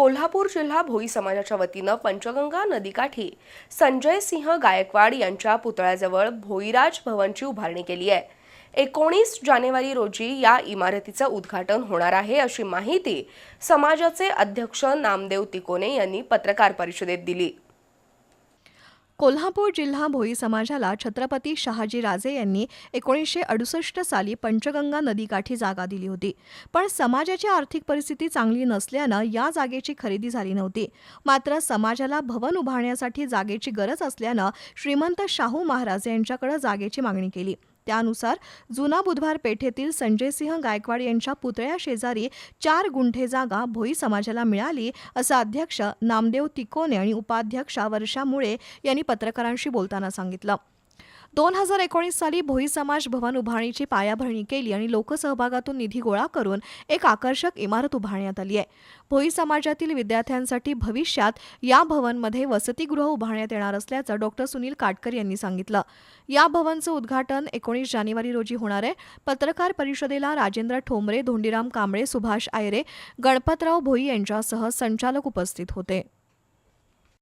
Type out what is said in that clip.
कोल्हापूर जिल्हा भोई समाजाच्या वतीनं पंचगंगा नदीकाठी संजय सिंह गायकवाड यांच्या पुतळ्याजवळ भोईराज भवनची उभारणी केली आहे. एकोणीस जानेवारी रोजी या इमारतीचं उद्घाटन होणार आहे अशी माहिती समाजाचे अध्यक्ष नामदेव तिकोने यांनी पत्रकार परिषदेत दिली. कोल्हापूर जिल्हा भोई समाजाला छत्रपती शहाजी राजे यांनी एकोणीसशे अडुसष्ट साली पंचगंगा नदीकाठी जागा दिली होती. पण समाजाची आर्थिक परिस्थिती चांगली नसल्यानं या जागेची खरेदी झाली नव्हती. मात्र समाजाला भवन उभारण्यासाठी जागेची गरज असल्यानं श्रीमंत शाहू महाराज यांच्याकडे जागेची मागणी केली. त्यानुसार जुना बुधवार पेठेतील संजयसिंह गायकवाड यांच्या पुतळ्या शेजारी चार गुंठे जागा भोई समाजाला मिळाली असं अध्यक्ष नामदेव तिकोने आणि उपाध्यक्षा वर्षा मुळे यांनी पत्रकारांशी बोलताना सांगितलं. दोन हजार एकोणीस साली भोई समाज भवन उभारणीची पायाभरणी केली आणि लोकसहभागातून निधी गोळा करून एक आकर्षक इमारत उभारण्यात आली आहे. भोई समाजातील विद्यार्थ्यांसाठी भविष्यात या भवनमध्ये वसतिगृह उभारण्यात येणार असल्याचं डॉक्टर सुनील काटकर यांनी सांगितलं. या भवनचं उद्घाटन एकोणीस जानेवारी रोजी होणार आहे. पत्रकार परिषदेला राजेंद्र ठोंबरे धोंडीराम कांबळे सुभाष आयरे गणपतराव भोई यांच्यासह संचालक उपस्थित होते.